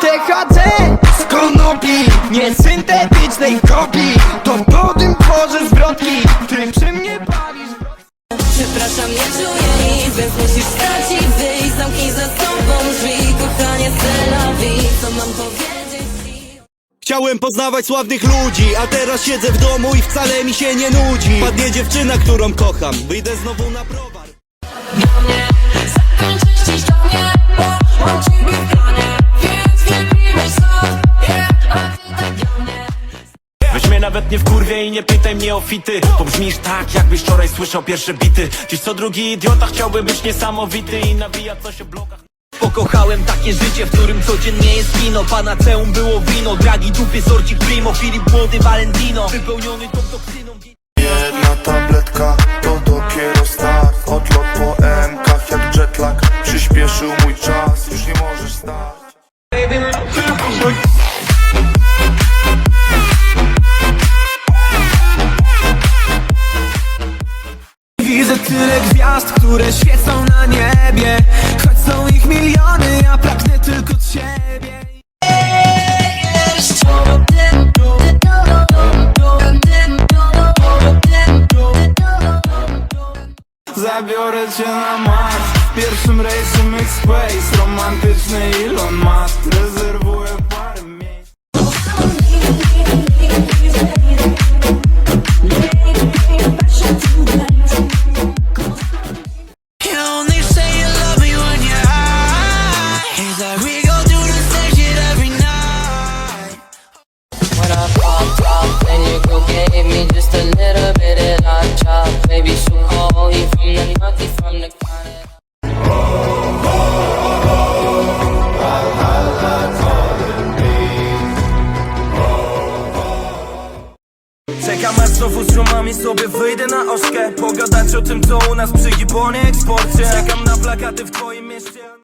THC z konopi Nie syntetycznej kopii. To po tym tworzę zwrotki. Ty przy mnie palisz Przepraszam, nie czuję nic, więc musisz stać i wyjść. Zamknij za sobą drzwi, kochanie, celowi. Co mam powiedzieć? Ci? Chciałem poznawać sławnych ludzi, a teraz siedzę w domu i wcale mi się nie nudzi. Padnie dziewczyna, którą kocham, wyjdę znowu na browar nawet nie wkurwie i nie pytaj mnie o fity. Bo brzmisz tak, jakbyś wczoraj słyszał pierwsze bity. Dziś co drugi idiota chciałby być niesamowity I nabija coś o blokach. Pokochałem takie życie, w którym codziennie jest kino. Panaceum było wino, dragi dupy, sorcik primo. Filip młody, Valentino Wypełniony tą toksyną Jedna tabletka to dopiero start. Odlot po MKach jak jetlag. Przyspieszył mój czas, już nie możesz stać które świecą na niebie. Choć są ich miliony, ja pragnę tylko ciebie. Zabiorę cię na Mars Pierwszym rejsem X-Space Romantyczny Elon Musk. Rezerwuję When I and your girl gave me just a little bit na oszkę Pogadać o tym co u nas przy Gibonie eksporcie Czekam na plakaty w twoim mieście